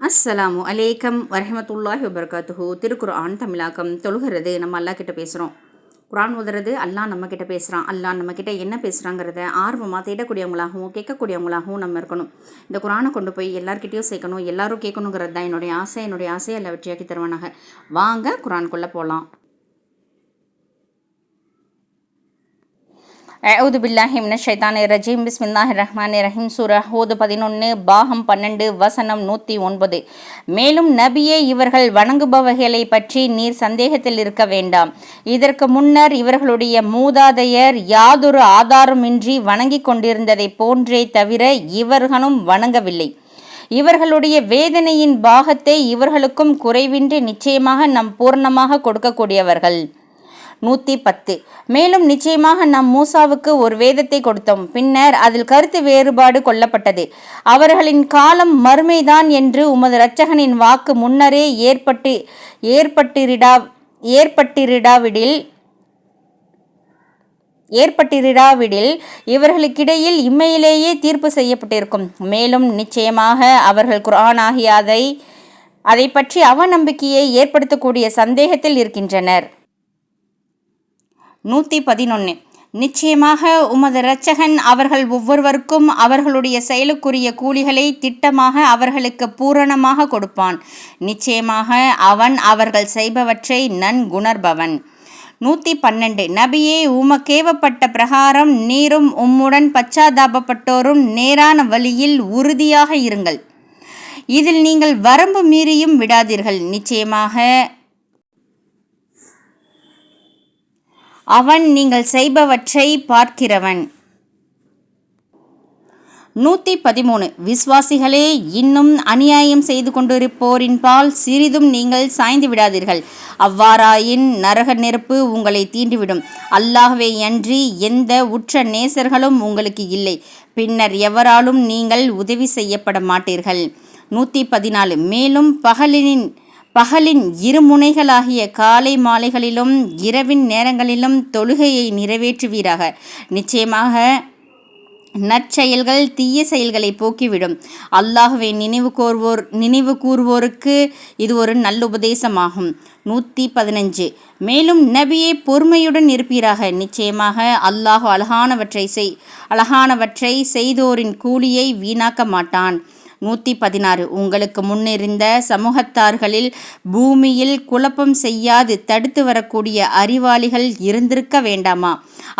அஸ்ஸலாமு அலைக்கம் வரஹமத்துல்லாஹி வபரகாத்துஹு. திருக்குர்ஆன் தமிழாக்கம் தொழுகிறது நம்ம அல்லா கிட்ட பேசுகிறோம் குரான் உதறது அல்லாஹ் நம்ம கிட்ட பேசுகிறான் அல்லாஹ் நம்ம கிட்ட என்ன பேசுகிறாங்கிறத ஆர்வமாக தேடக்கூடியவங்களாகவும் கேட்கக்கூடியவங்களாகவும் நம்ம இருக்கணும். இந்த குரானை கொண்டு போய் எல்லார்கிட்டயும் சேர்க்கணும் எல்லாரும் கேட்கணுங்கிறது தான் என்னுடைய ஆசை. என்னுடைய ஆசையை எல்லா வெற்றியாக்கி தருவானாக. வாங்க குரான்குள்ளே போகலாம் அவுது பில்லாஹி மின ரஜீம். பிஸ்மில்லாஹி ரஹ்மான் ரஹீம். சூரா ஹூது பதினொன்று பாகம் பன்னெண்டு வசனம் நூற்றி ஒன்பது. மேலும் நபியே இவர்கள் வணங்குபவர்களை பற்றி நீர் சந்தேகத்தில் இருக்க வேண்டாம். இதற்கு முன்னர் இவர்களுடைய மூதாதையர் யாதொரு ஆதாரமின்றி வணங்கி கொண்டிருந்ததை போன்றே தவிர இவர்களும் வணங்கவில்லை. இவர்களுடைய வேதனையின் பாகத்தை இவர்களுக்கும் குறைவின்றி நிச்சயமாக நம் பூர்ணமாக கொடுக்கக்கூடியவர்கள். நூற்றி பத்து. மேலும் நிச்சயமாக நம் மூசாவுக்கு ஒரு வேதத்தை கொடுத்தோம். பின்னர் அதில் கருத்து வேறுபாடு கொல்லப்பட்டது அவர்களின் காலம் மறுமைதான் என்று உமது இரட்சகனின் வாக்கு முன்னரே ஏற்பட்டு ஏற்பட்டிரிடா ஏற்பட்டிரிடாவிடில் ஏற்பட்டிராவிடில் இவர்களுக்கிடையில் இம்மையிலேயே தீர்ப்பு செய்யப்பட்டிருக்கும். மேலும் நிச்சயமாக அவர்கள் குரான் ஆகிய அதை அதை பற்றி அவநம்பிக்கையை ஏற்படுத்தக்கூடிய சந்தேகத்தில் இருக்கின்றனர். நூற்றி பதினொன்று நிச்சயமாக உமது இரட்சகன் அவர்கள் ஒவ்வொருவருக்கும் அவர்களுடைய செயலுக்குரிய கூலிகளை திட்டமாக அவர்களுக்கு பூரணமாக கொடுப்பான். நிச்சயமாக அவன் அவர்கள் செய்பவற்றை நன்குணர்பவன். நூற்றி பன்னெண்டு. நபியே உமக்கேவப்பட்ட பிரகாரம் நீரும் உம்முடன் பச்சாதாபப்பட்டோரும் நேரான வழியில் உறுதியாக இருங்கள். இதில் நீங்கள் வரம்பு மீறியும் விடாதீர்கள். நிச்சயமாக அவன் நீங்கள் செய்பவற்றை பார்க்கிறவன். நூற்றி பதிமூணு விஸ்வாசிகளே இன்னும் அநியாயம் செய்து கொண்டிருப்போரின்பால் சிறிதும் நீங்கள் சாய்ந்து விடாதீர்கள். அவ்வாறாயின் நரக நெருப்பு உங்களை தீண்டிவிடும். அல்லாகவே அன்றி எந்த உற்ற நேசர்களும் உங்களுக்கு இல்லை. பின்னர் எவராலும் நீங்கள் உதவி செய்யப்பட மாட்டீர்கள். நூற்றி பதினாலு மேலும் பகலினின் பகலின் இருமுனைகளாகிய காலை மாலைகளிலும் இரவின் நேரங்களிலும் தொழுகையை நிறைவேற்றுவீராக. நிச்சயமாக நற்செயல்கள் தீய செயல்களை போக்கிவிடும். அல்லாஹுவை நினைவு கோர்வோர் நினைவு கூறுவோருக்கு இது ஒரு நல்ல உபதேசமாகும். நூற்றி பதினஞ்சு. மேலும் நபியை பொறுமையுடன் இருப்பீராக. நிச்சயமாக அல்லாஹு அழகானவற்றை செய் அழகானவற்றை செய்தோரின் கூலியை வீணாக்க மாட்டான். நூற்றி பதினாறு உங்களுக்கு முன்னிருந்த சமூகத்தார்களில் பூமியில் குழப்பம் செய்யாது தடுத்து வரக்கூடிய அறிவாளிகள் இருந்திருக்க வேண்டாமா?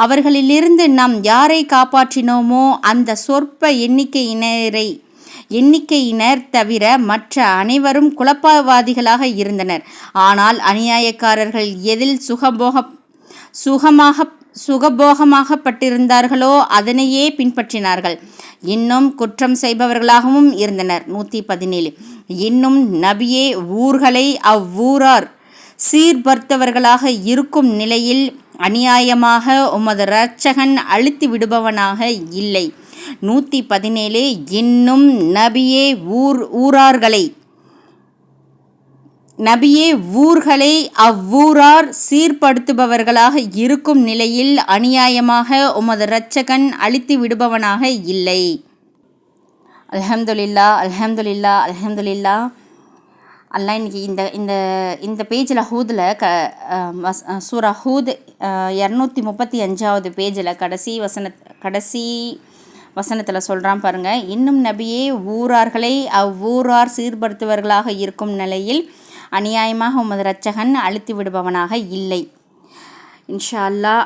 அவர்களிலிருந்து நாம் யாரை காப்பாற்றினோமோ அந்த சொற்ப எண்ணிக்கையினரை எண்ணிக்கையினர் தவிர மற்ற அனைவரும் குழப்பவாதிகளாக இருந்தனர். ஆனால் அநியாயக்காரர்கள் எதில் சுகபோக சுகமாக சுகபோகமாகப்பட்டிருந்தார்களோ அதனையே பின்பற்றினார்கள். இன்னும் குற்றம் செய்பவர்களாகவும் இருந்தனர். நூற்றி பதினேழு இன்னும் நபியே ஊர்களை அவ்வூரார் சீர்பர்த்தவர்களாக இருக்கும் நிலையில் அநியாயமாக உமது இரட்சகன் அழித்து விடுபவனாக இல்லை. நூற்றி பதினேழு இன்னும் நபியே ஊர் ஊரார்களை நபியே ஊர்களை அவ்வூரார் சீர்படுத்துபவர்களாக இருக்கும் நிலையில் அநியாயமாக உமது இரட்சகன் அழித்து விடுபவனாக இல்லை. அலமதுல்லா அலமதுல்லா அலமதுல்லா அல்லா இன்னைக்கு இந்த இந்த இந்த பேஜில் ஹூதில் க சூரா ஹூத் இரநூத்தி முப்பத்தி அஞ்சாவது பேஜில் கடைசி வசன கடைசி வசனத்தில் சொல்கிறான் பாருங்கள் இன்னும் நபியே ஊரார்களை அவ்வூரார் சீர்படுத்துவர்களாக இருக்கும் நிலையில் அநியாயமாக உமது இரட்சகன் அழுத்தி விடுபவனாக இல்லை. இன்ஷா அல்லா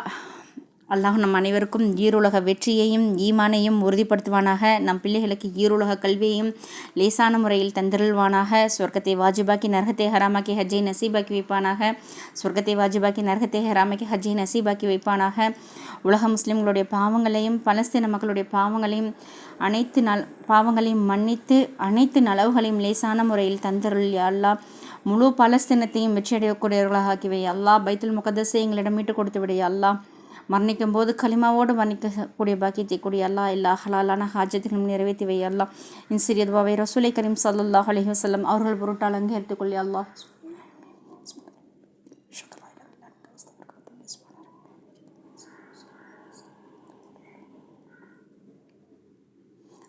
அல்லாஹ் நம் அனைவருக்கும் ஈருலக வெற்றியையும் ஈமானையும் உறுதிப்படுத்துவானாக. நம் பிள்ளைகளுக்கு ஈருலக கல்வியையும் லேசான முறையில் தந்திருள்வானாக. சொர்க்கத்தை வாஜிபாக்கி நரகத்தை ஹராமாக்கி ஹஜ்ஜை நசீபாக்கி வைப்பானாக. சொர்க்கத்தை வாஜிபாக்கி நரகத்தை ஹராமாக்கி ஹஜ்ஜை நசீபாக்கி வைப்பானாக. உலக முஸ்லிம்களுடைய பாவங்களையும் பலஸ்தீன மக்களுடைய பாவங்களையும் அனைத்து நல் பாவங்களையும் மன்னித்து அனைத்து நலவுகளையும் லேசான முறையில் தந்தருள் அல்லா முழு பலஸ்தீனத்தையும் வெற்றியடையக்கூடியவர்களாக ஆக்கிவை அல்லா பைத்துல் முகதஸை எங்களிடம் மீட்டு கொடுத்து விடைய அல்லா மரணிக்கும் போது களிமாவோடு மரணிக்கக்கூடிய பாக்கியத்தை கூடிய அல்லா எல்லா ஹலாலான ஹாஜத்தையும் நிறைவேற்றி வை அல்லா இன் சிறிய துவாவை ரசூலை கரீம் சல்லாஹ் அலஹி வசல்லம் அவர்கள் பொருட்டால் அங்கீகரித்துக் அல்லா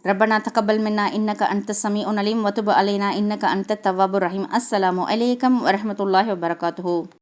ربنا تقبل منا إنك أنت السميع العليم وتب علينا إنك أنت التواب الرحيم السلام عليكم ورحمة الله وبركاته